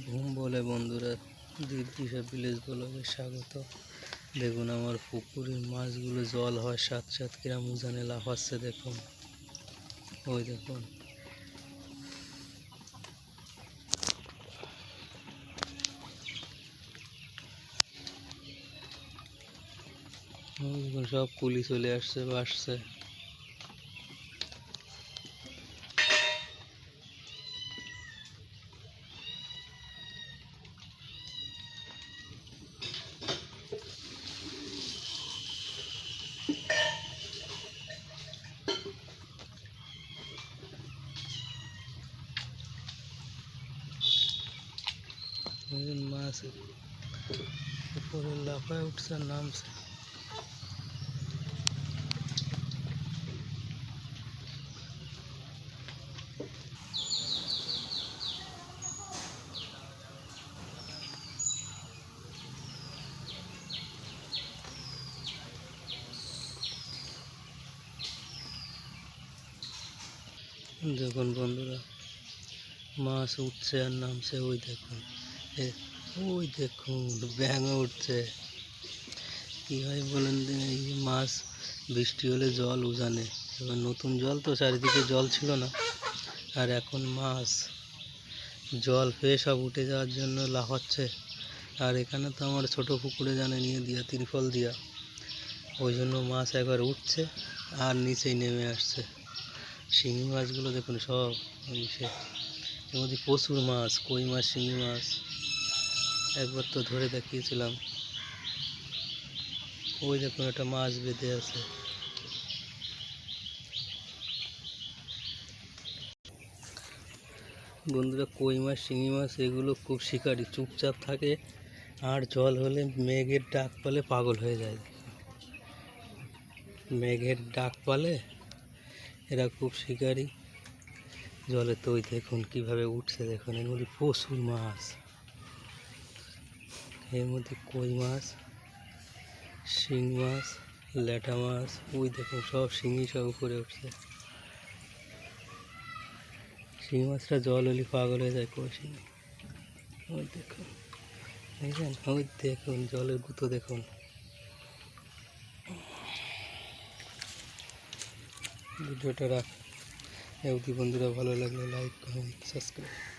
ঘুম বলে বন্ধুরা দীপদিশা ভিলেজ ব্লগে স্বাগত। দেখুন আমার পুকুরের মাছগুলো জল হয় সাত সাত কিরাম উজানে লাফাচ্ছে দেখুন। ওই দেখুন। সব কুলি চলে আসছে, বাসছে। একজন মাছ উপরে লাফায় উঠছে আর নামছে দেখুন বন্ধুরা মাছ উঠছে আর নামছে ওই দেখুন এ ওই দেখুন ব্যাঙও উঠছে। কী হয় বলেন এই মাছ বৃষ্টি হলে জল উজানে। এবার নতুন জল তো চারিদিকে জল ছিল না। আর এখন মাছ জল পেয়ে সব উঠে যাওয়ার জন্য লাফাচ্ছে। আর এখানে তো আমার ছোট পুকুরে জানে নিয়ে দিয়া তিরফল দিয়া। ওই জন্য মাছ একবার উঠছে আর নিচেই নেমে আসছে। শিঙি মাছগুলো দেখুন সব ওই সে এর মধ্যে প্রচুর মাছ, কই মাছ, শিঙি মাছ। একবার তো ধরে দেখিয়েছিলাম। ওই দেখুন একটা মাছ বেঁধে আছে। বন্ধুরা, কই মাছ, শিঙি মাছ, এগুলো খুব শিকারি। চুপচাপ থাকে, আর জল হলে মেঘের ডাক পালে পাগল হয়ে যায়। মেঘের ডাক পালে এরা খুব শিকারি। জলে তো ওই দেখুন, কীভাবে উঠছে দেখুন। এর মধ্যে প্রচুর মাছ। এর মধ্যে কই মাছ, শিং মাছ, ল্যাটা মাছ, ওই দেখুন, সব শিঙি সব উপরে উঠছে। শিঙি মাছটা জল হলে পাগল হয়ে যায় কই শিঙি ওই দেখুন, দেখছেন? ওই দেখুন, জলের গুঁতো দেখুন। ভিডিওটা রাখ অবধি বন্ধুরা ভালো লাগলে লাইক কমেন্ট সাবস্ক্রাইব